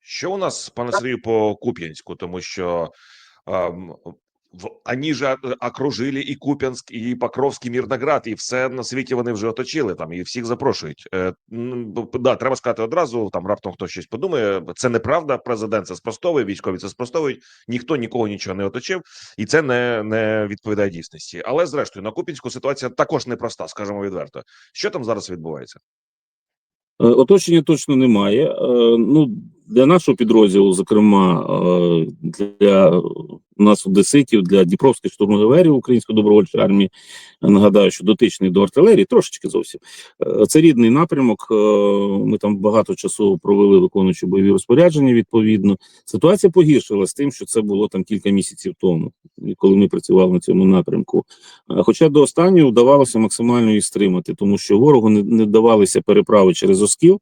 Що у нас, пане Сергію, по Куп'янську? Тому що ем, в ані ж окружили і Куп'янськ, і Покровськ, і Мірноград, і все на світі вони вже оточили там і всіх запрошують. Е, да, треба сказати одразу. Там раптом хтось щось подумає. Це неправда. Президент це спростовує, військові це спростовують. Ніхто нікого нічого не оточив, і це не, не відповідає дійсності. Але зрештою на Куп'янську ситуація також непроста, скажімо відверто. Що там зараз відбувається? Е, Оточення точно немає. Е, Ну, для нашого підрозділу, зокрема, е, для нас одеситів, для Дніпровської штурмоверів Української добровольчої армії, нагадаю, що дотичний до артилерії, трошечки зовсім. Е, Це рідний напрямок. е, Ми там багато часу провели, виконуючи бойові розпорядження. Відповідно, ситуація погіршилась тим, що це було там кілька місяців тому, коли ми працювали на цьому напрямку. Хоча до останнього вдавалося максимально її стримати, тому що ворогу не, давалися переправи через Оскіл.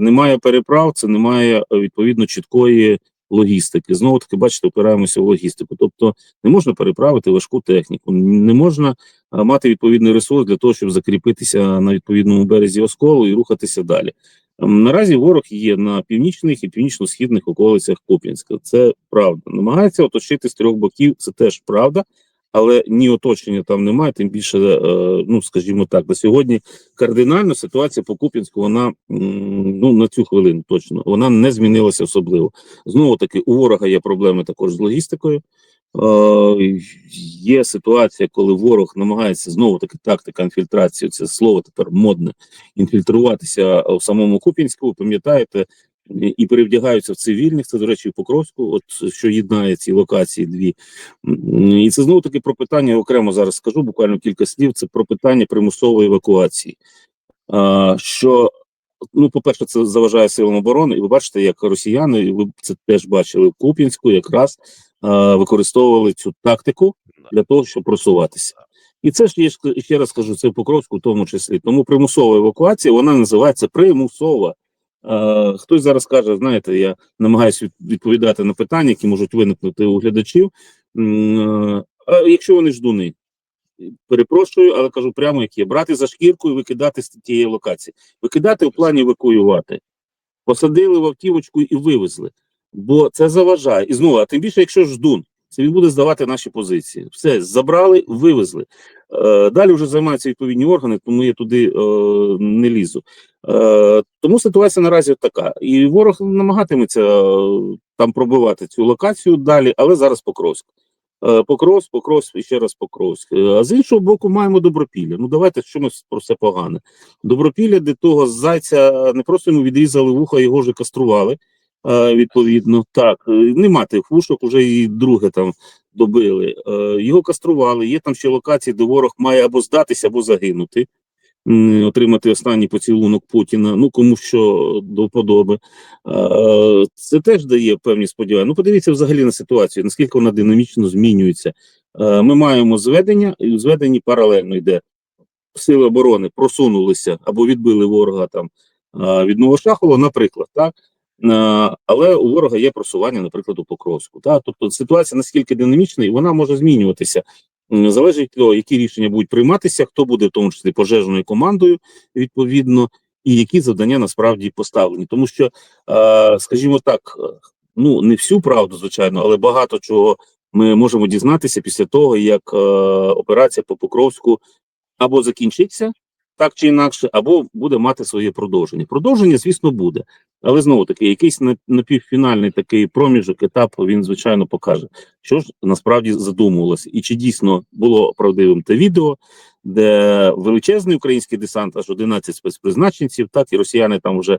Немає переправ, це немає е, відповідно чіткої логістики. Знову таки, бачите, опираємося в логістику. Тобто не можна переправити важку техніку, не можна мати відповідний ресурс для того, щоб закріпитися на відповідному березі Осколу і рухатися далі. Ем, Наразі ворог є на північних і північно-східних околицях Куп'янська. Це правда. Намагається оточити з трьох боків. Це теж правда але ні оточення там немає. Тим більше, е, ну скажімо так, на сьогодні кардинально ситуація по Куп'янську, вона ну на цю хвилину точно вона не змінилася особливо. Знову таки, у ворога є проблеми також з логістикою. Е, є ситуація, коли ворог намагається знову таки тактика інфільтрації. Це слово тепер модне інфільтруватися в самому Куп'янську. Пам'ятаєте, і перевдягаються в цивільних. Це до речі, Покровську, от що єднає ці локації дві. І це знову таки про питання окремо зараз скажу буквально кілька слів. Це про питання примусової евакуації. А, що ну, по-перше, це заважає силам оборони, і ви бачите, як росіяни, і ви це теж бачили в Куп'янську, якраз а, використовували цю тактику для того, щоб просуватися. І це ж я ще раз кажу, це в Покровську, в тому числі. Тому примусова евакуація вона називається примусова. Е, хтось зараз каже, знаєте, я намагаюся відповідати на питання, які можуть виникнути у глядачів. Е, А якщо вони ждуни, перепрошую, але кажу прямо, як є. Брати за шкірку і викидати з тієї локації. Викидати в плані евакуювати. Посадили в автівочку і вивезли. Бо це заважає. І знову, а тим більше, якщо ждун, це він буде здавати наші позиції. Все, забрали, вивезли. Е, далі вже займаються відповідні органи, тому я туди е, не лізу. Е, тому ситуація наразі така. І ворог намагатиметься е, там пробивати цю локацію далі, але зараз Покровськ. Е, Покровськ, Покровськ і ще раз Покровськ. А з іншого боку, маємо добропілля. Ну давайте що ми про це погане. Добропілля, де того зайця не просто йому відрізали вуха, його вже кастрували. Відповідно, так, нема тих вушок, вже і друге там добили. Його кастрували. Є там ще локації, де ворог має або здатися, або загинути, отримати останній поцілунок Путіна. Ну кому що до вподоби. Е, Це теж дає певні сподівання. Ну, подивіться взагалі на ситуацію, наскільки вона динамічно змінюється. Ми маємо зведення, і у зведенні паралельно йде. Сили оборони просунулися або відбили ворога там від Новошахова, наприклад, так. Але у ворога є просування, наприклад, у Покровську. Так? Тобто ситуація наскільки динамічна, і вона може змінюватися. Залежить від того, які рішення будуть прийматися, хто буде в тому числі пожежною командою, відповідно, і які завдання насправді поставлені. Тому що, скажімо так, е, ну не всю правду, звичайно, але багато чого ми можемо дізнатися після того, як е, операція по Покровську або закінчиться так чи інакше, або буде мати своє продовження. Продовження, звісно, буде, але знову таки, якийсь напівфінальний такий проміжок, етап він звичайно покаже, що ж насправді задумувалося, і чи дійсно було правдивим те відео, де величезний український десант, аж 11 спецпризначенців, так і росіяни там вже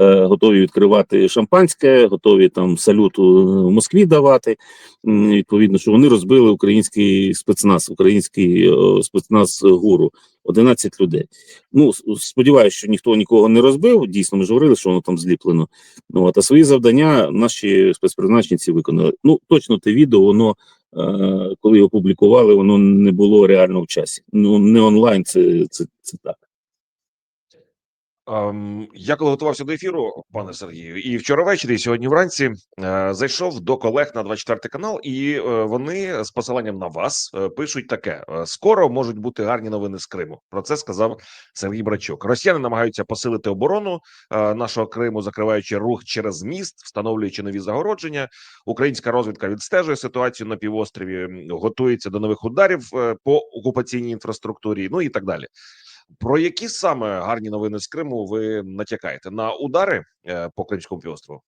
готові відкривати шампанське, готові там салюту е, Москві давати. Відповідно, що вони розбили український спецназ, український е, спецназ гуру. 11 людей. Ну сподіваюся, що ніхто нікого не розбив. Дійсно, ми ж говорили, що воно там зліплено. Ну от а свої завдання наші спецпризначенці виконали. Ну точно те відео, воно е, коли його публікували, воно не було реально в часі. Ну не онлайн, це, це, це так. Ем, Я коли готувався до ефіру, пане Сергію, і вчора ввечері, і сьогодні вранці е, зайшов до колег на 24 канал, і е, вони з посиланням на вас е, пишуть таке: скоро можуть бути гарні новини з Криму. Про це сказав Сергій Брачук. Росіяни намагаються посилити оборону нашого Криму, закриваючи рух через міст, встановлюючи нові загородження. Українська розвідка відстежує ситуацію на півострові, готується до нових ударів по окупаційній інфраструктурі, ну і так далі. Про які саме гарні новини з Криму ви натякаєте на удари е, по Кримському півострову?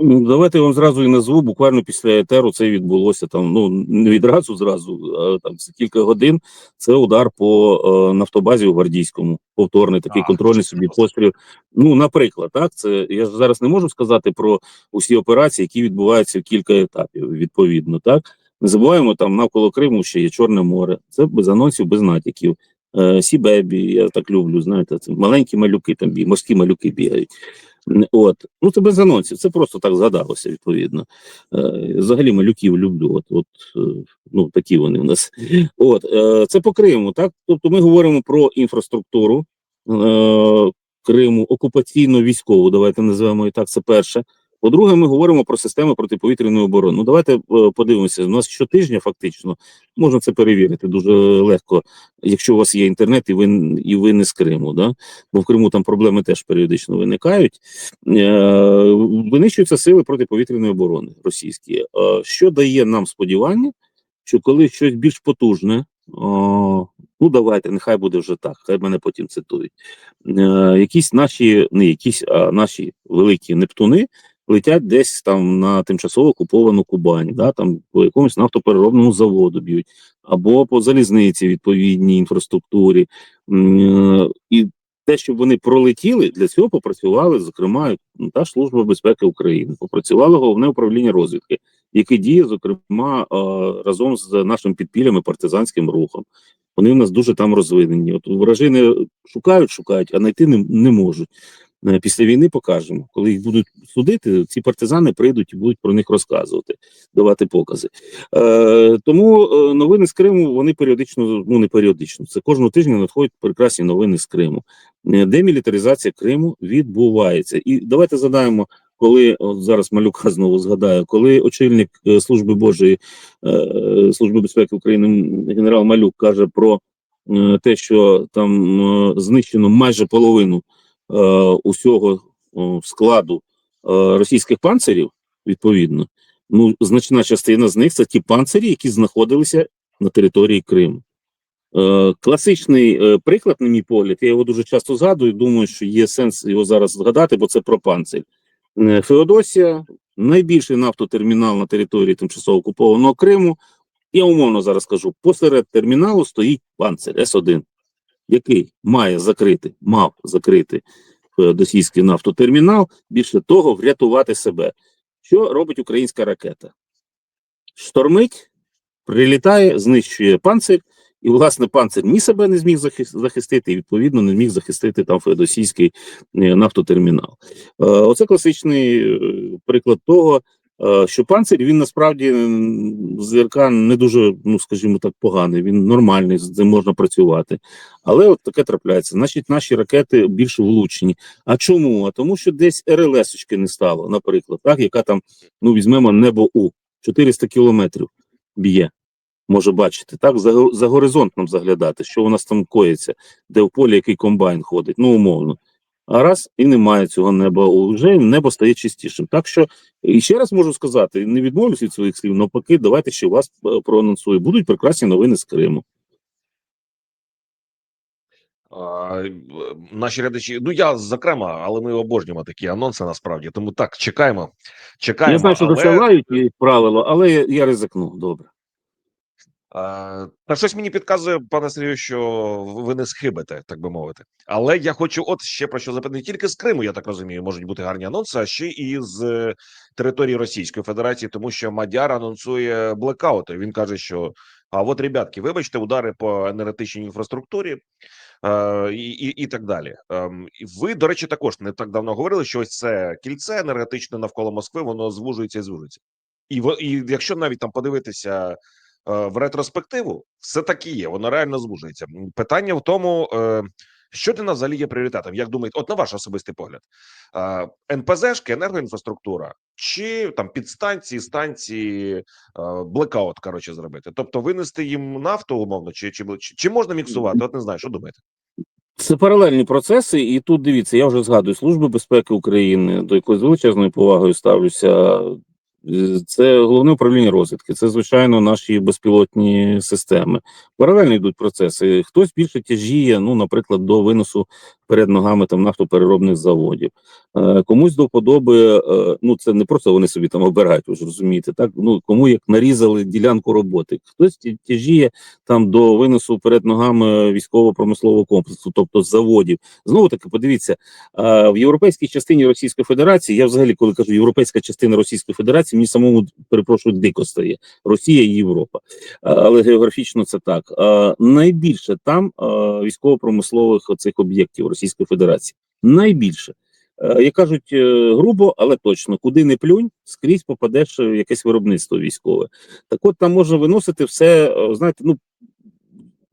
Ну, Давайте я вам зразу і назву. Буквально після етеру це відбулося там. Ну не відразу зразу, а там за кілька годин. Це удар по е, нафтобазі у гвардійському. Повторний такий А, контрольний собі постріл. Ну, наприклад, так це я ж зараз не можу сказати про усі операції, які відбуваються в кілька етапів. Відповідно, так не забуваємо там навколо Криму ще є Чорне море. Це без анонсів, без натяків. Е, Сібебі, я так люблю. Знаєте, це маленькі малюки там бі, морські малюки бігають. От, ну це без анонсів, це просто так згадалося, відповідно. Е, взагалі малюків люблю. От, от е, ну такі вони у нас. От це по Криму, так? Тобто ми говоримо про інфраструктуру е, Криму, окупаційно військову. Давайте називаємо і так. Це перше. По-друге, ми говоримо про системи протиповітряної оборони. Ну давайте е, подивимося. У нас щотижня фактично можна це перевірити дуже легко, якщо у вас є інтернет, і ви і ви не з Криму. Да? Бо в Криму там проблеми теж періодично виникають. Е, винищуються сили протиповітряної оборони російські, е, що дає нам сподівання, що коли щось більш потужне, ну давайте, нехай буде вже так, хай мене потім цитують. Е, якісь наші, не якісь, а наші великі Нептуни летять десь там на тимчасово окуповану Кубань, да, там по якомусь нафтопереробному заводу б'ють, або по залізниці відповідній інфраструктурі. І те, щоб вони пролетіли, для цього попрацювали, зокрема, та служба безпеки України, попрацювало головне управління розвідки, яке діє, зокрема, разом з нашим підпіллям і партизанським рухом. Вони в нас дуже там розвинені. От вражини шукають, шукають, а знайти не, не можуть. Е, Після війни покажемо, коли їх будуть судити, ці партизани прийдуть і будуть про них розказувати, давати покази. Е, тому е, новини з Криму вони періодично, ну не періодично, це кожного тижня надходять прекрасні новини з Криму. Е, Демілітаризація Криму відбувається. І давайте задаємо, коли от зараз малюка знову згадаю, коли очільник служби Божої служби безпеки України генерал Малюк каже про те, що там знищено майже половину усього складу е, російських панцирів, відповідно, ну значна частина з них це ті панцирі, які знаходилися на території Криму. Е, класичний е, приклад, на мій погляд, я його дуже часто згадую. Думаю, що є сенс його зараз згадати, бо це про панцир. Е, Феодосія, найбільший нафтотермінал на території тимчасово окупованого Криму. Я умовно зараз кажу: посеред терміналу стоїть панцир С1, який має закрити, мав закрити феодосійський нафтотермінал. Більше того, врятувати себе. Що робить українська ракета? Штормить, прилітає, знищує панцир, і, власне, панцир ні себе не зміг захистити, і, відповідно, не зміг захистити там феодосійський е, нафтотермінал. Е, Оце класичний е, приклад того, е, що панцир він насправді ЗРК не дуже, ну скажімо так, поганий. Він нормальний, з ним можна працювати. Але от таке трапляється. Значить, наші ракети більш влучні. А чому? А тому, що десь РЛС-очки не стало, наприклад, так, яка там, ну візьмемо небо У 400 кілометрів б'є. Може бачити, так, за, за горизонтом заглядати, що у нас там коїться, де в полі який комбайн ходить, ну умовно. А раз і немає цього неба, вже небо стає чистішим. Так що і ще раз можу сказати, не відмовлюсь від своїх слів, навпаки, давайте ще вас е, проанонсую. Будуть прекрасні новини з Криму. А, е, наші глядачі, ну я зокрема, але ми обожнюємо такі анонси насправді. Тому так, чекаємо. Чекаємо. я знаю, що але... досилають як правило, але я, я ризикну. Добре. Та щось мені підказує, пане Сергію, що ви не схибите, так би мовити. Але я хочу, от ще про що запитати. Не тільки з Криму, я так розумію, можуть бути гарні анонси, а ще і з е, території Російської Федерації, тому що Мадяр анонсує блекаути. Він каже, що а от, ребятки, вибачте, удари по енергетичній інфраструктурі. е, І, і, і так далі. І ви, до речі, також не так давно говорили, що ось це кільце енергетичне навколо Москви, воно звужується і звужується. І, і якщо навіть там подивитися е, в ретроспективу, все таки є, воно реально звужується. Питання в тому, е, Що для нас взагалі є пріоритетом? Як думаєте, от на ваш особистий погляд, е, НПЗшки, енергоінфраструктура, чи там підстанції, станції, е, блекаут, коротше, зробити? Тобто винести їм нафту умовно, чи, чи, чи можна міксувати? От не знаю, що думаєте? Це паралельні процеси, і тут дивіться, я вже згадую Служби безпеки України, до якої з величезною повагою ставлюся. Це головне управління розвідки, це звичайно наші безпілотні системи. Паралельно йдуть процеси. Хтось більше тяжіє, ну, наприклад, до виносу перед ногами там нафтопереробних заводів. Е, комусь до вподоби, е, ну це не просто вони собі там обирають, ви ж розумієте, так ну кому як нарізали ділянку роботи. Хтось тяжіє там до виносу перед ногами військово-промислового комплексу, тобто заводів. Знову таки, подивіться, а, в європейській частині Російської Федерації, я взагалі, коли кажу європейська частина Російської Федерації, мені самому перепрошую дико стає Росія і Європа, А, але географічно це так. А, Найбільше там а, військово-промислових оцих об'єктів Російської Федерації. Найбільше. Е, Як кажуть, е, грубо, але точно, куди не плюнь, скрізь попадеш в якесь виробництво військове. Так от там можна виносити все, е, знаєте, ну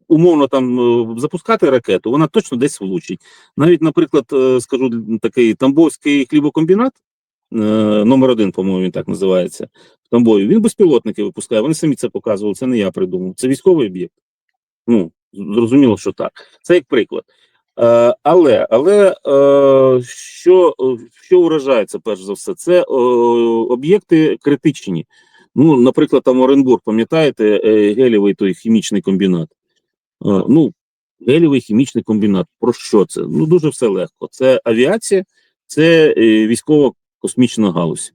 умовно там запускати ракету, вона точно десь влучить. Навіть, наприклад, скажу такий Тамбовський хлібокомбінат, номер один, по-моєму, він так називається в Тамбові. Він безпілотники випускає. Вони самі це показували. Це не я придумав. Це військовий об'єкт. Ну зрозуміло, що так. Це як приклад. Е, але але е, що, що вражається перш за все, це об'єкти критичні. Ну, наприклад, там Оренбург, пам'ятаєте, е, гелєвий той хімічний комбінат. Ну, гелєвий хімічний комбінат. Про що це? Ну, дуже все легко. Це авіація, це військово-космічна галузь.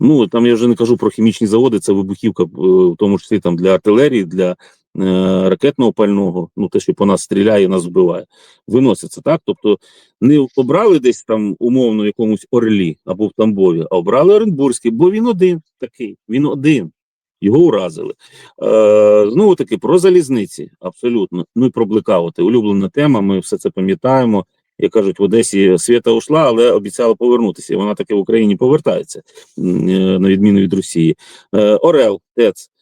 Ну, там я вже не кажу про хімічні заводи, це вибухівка, в тому числі там для артилерії, для ракетного пального, ну те, що по нас стріляє, нас вбиває, виноситься так. Тобто не обрали десь там умовно якомусь Орлі або в Тамбові, а обрали Оренбурзький, бо він один такий, він один. Його уразили. Е, знову таки про залізниці, абсолютно. Ну і про блекаути. Улюблена тема. Ми все це пам'ятаємо. Як кажуть, в Одесі свята ушла, але обіцяла повернутися. І вона таки в Україні повертається, е, на відміну від Росії. Е, Орел, ТЕЦ, е,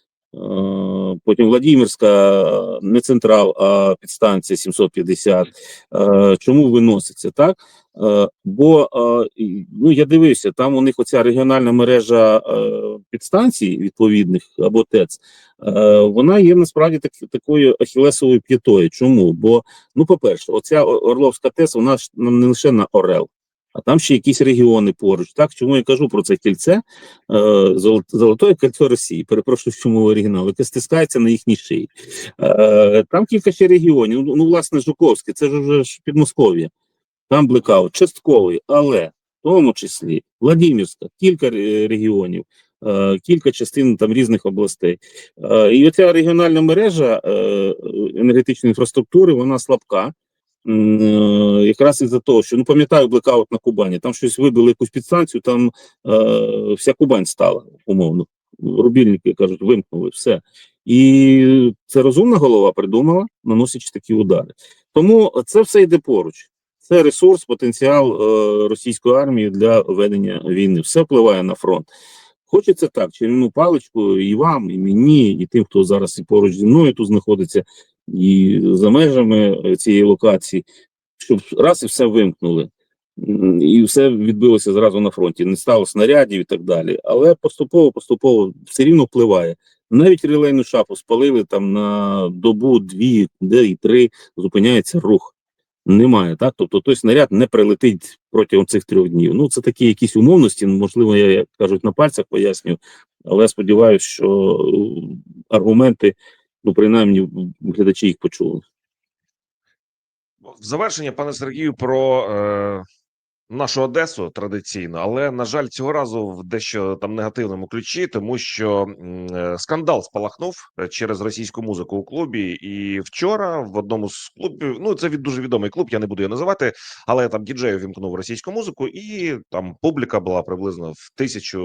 потім Владимирська, е, не централ, а підстанція 750. Е, Чому виноситься так? Е, Бо е, ну я дивився, там у них оця регіональна мережа е, підстанцій відповідних або ТЕЦ. е, Вона є насправді так, такою ахілесовою п'ятою. Чому? Бо, ну, по-перше, оця Орловська ТЕЦ, вона не лише на Орел, а там ще якісь регіони поруч. Так, чому я кажу про це кільце е, золотое кільце Росії. Перепрошую, чому оригінал, яке стискається на їхній шиї. Е, Там кілька ще регіонів. Ну, ну, власне, Жуковське, це ж вже Підмосков'я. Там блекаут частковий, але в тому числі Владимирська, кілька регіонів, е, кілька частин там різних областей. І оця регіональна мережа енергетичної інфраструктури, вона слабка. Е, Якраз із-за того, що ну пам'ятаю блекаут на Кубані, там щось вибили якусь підстанцію, там е, вся Кубань стала умовно. Рубільники кажуть, вимкнули все. І це розумна голова придумала, наносячи такі удари. Тому це все йде поруч. Це ресурс, потенціал е, російської армії для ведення війни. Все впливає на фронт. Хочеться так, чарівну паличку і вам, і мені, і тим, хто зараз і поруч зі мною тут знаходиться, і за межами е, цієї локації, щоб раз і все вимкнули. І все відбилося зразу на фронті. Не стало снарядів і так далі. Але поступово, поступово все рівно впливає. Навіть релейну шапу спалили там на добу, дві, де і три, зупиняється рух. Немає, так? Тобто той снаряд не прилетить протягом цих трьох днів. Ну, це такі якісь умовності, можливо, я, як кажуть, на пальцях пояснюю, але сподіваюся, що е, аргументи, ну, принаймні, глядачі їх почули. В завершення, пане Сергію, про е, нашу Одесу традиційно, але на жаль, цього разу в дещо там негативному ключі, тому що е, скандал спалахнув е, через російську музику у клубі. І вчора в одному з клубів, ну це від дуже відомий клуб, я не буду його називати, але там діджей увімкнув російську музику, і там публіка була приблизно в тисячу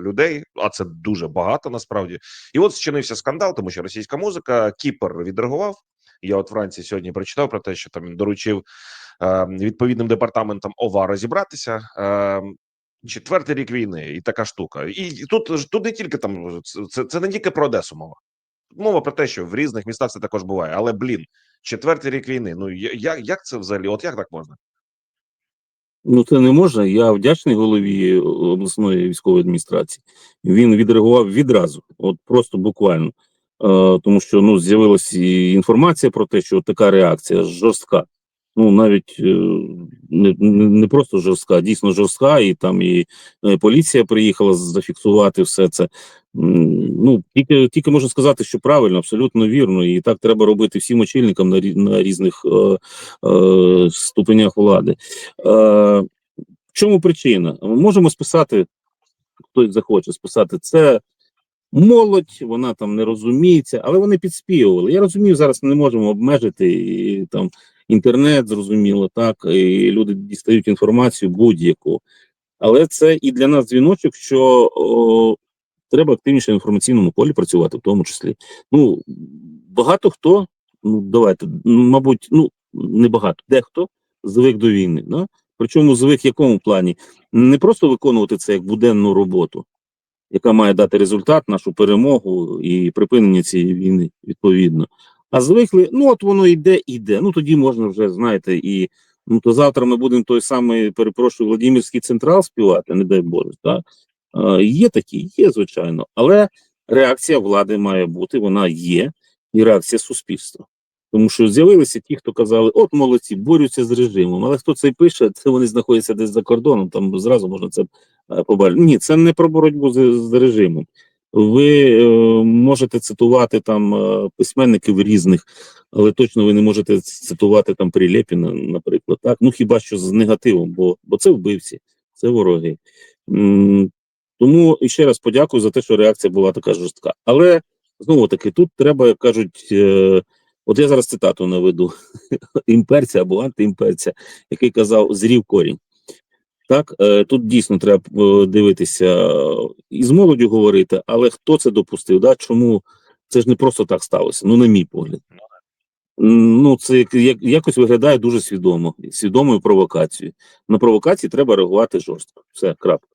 людей. А це дуже багато насправді. І от зчинився скандал, тому що російська музика Кіпр відреагував. Я от вранці сьогодні прочитав про те, що там він доручив відповідним департаментам ОВА розібратися. Е, четвертий рік війни, і така штука. І тут тут не тільки там це, це не тільки про Одесу мова. Мова про те, що в різних містах це також буває. Але блін, четвертий рік війни. Ну як, як це взагалі? От як так можна? Ну, це не можна. Я вдячний голові обласної військової адміністрації. Він відреагував відразу, от просто буквально. Е, тому що ну, з'явилася інформація про те, що така реакція жорстка. Ну, навіть е, не, не, просто жорстка, дійсно жорстка, і там і е, поліція приїхала зафіксувати все це. Ну, тільки, тільки можу сказати, що правильно, абсолютно вірно, і так треба робити всім очільникам на, на різних е, е, ступенях влади. Е, в чому причина? Ми можемо списати, хтось захоче списати це. Молодь, вона там не розуміється, але вони підспівували. Я розумію, зараз не можемо обмежити і, там інтернет, зрозуміло, так, і люди дістають інформацію будь-яку. Але це і для нас дзвіночок, що о, треба активніше в інформаційному полі працювати, в тому числі. Ну, багато хто, ну давайте, ну, мабуть, ну не багато, дехто звик до війни. Да? Причому звик в якому плані? Не просто виконувати це як буденну роботу, яка має дати результат, нашу перемогу і припинення цієї війни, відповідно. А звикли, ну от воно йде, йде. Ну тоді можна вже, знаєте, і ну то завтра ми будемо той самий, перепрошую, Владимирський централ співати, не дай Боже. Так? Е, є такі, є, звичайно, але реакція влади має бути, вона є, і реакція суспільства. Тому що з'явилися ті, хто казали, от молодці, борються з режимом. Але хто це пише, це вони знаходяться десь за кордоном, там зразу можна це е, побачити. Ні, це не про боротьбу з, з режимом. Ви е, можете цитувати там е, письменників різних, але точно ви не можете цитувати там Прилєпіна, наприклад. Так? Ну хіба що з негативом, бо, бо це вбивці, це вороги. Тому і ще раз подякую за те, що реакція була така жорстка. Але знову таки, тут треба, як кажуть, е, от я зараз цитату наведу імперця або антиімперця, який казав: зрів корінь. Так, е, тут дійсно треба е, дивитися і з молоддю говорити, але хто це допустив? Да? Чому це ж не просто так сталося? Ну, на мій погляд. Ну, це як, як- якось виглядає дуже свідомо, свідомою провокацією. На провокації треба реагувати жорстко. Все, крапка.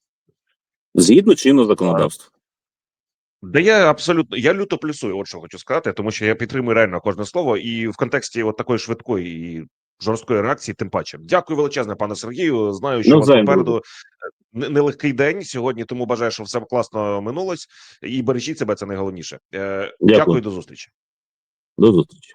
Згідно чинного законодавства. Да я абсолютно я люто плюсую, от що хочу сказати, тому що я підтримую реально кожне слово, і в контексті от такої швидкої і жорсткої реакції, тим паче. Дякую величезне, пане Сергію. Знаю, що у вас попереду нелегкий день сьогодні, тому бажаю, щоб все класно минулось. І бережіть себе, це найголовніше. Е, Дякую. дякую, до зустрічі. До зустрічі.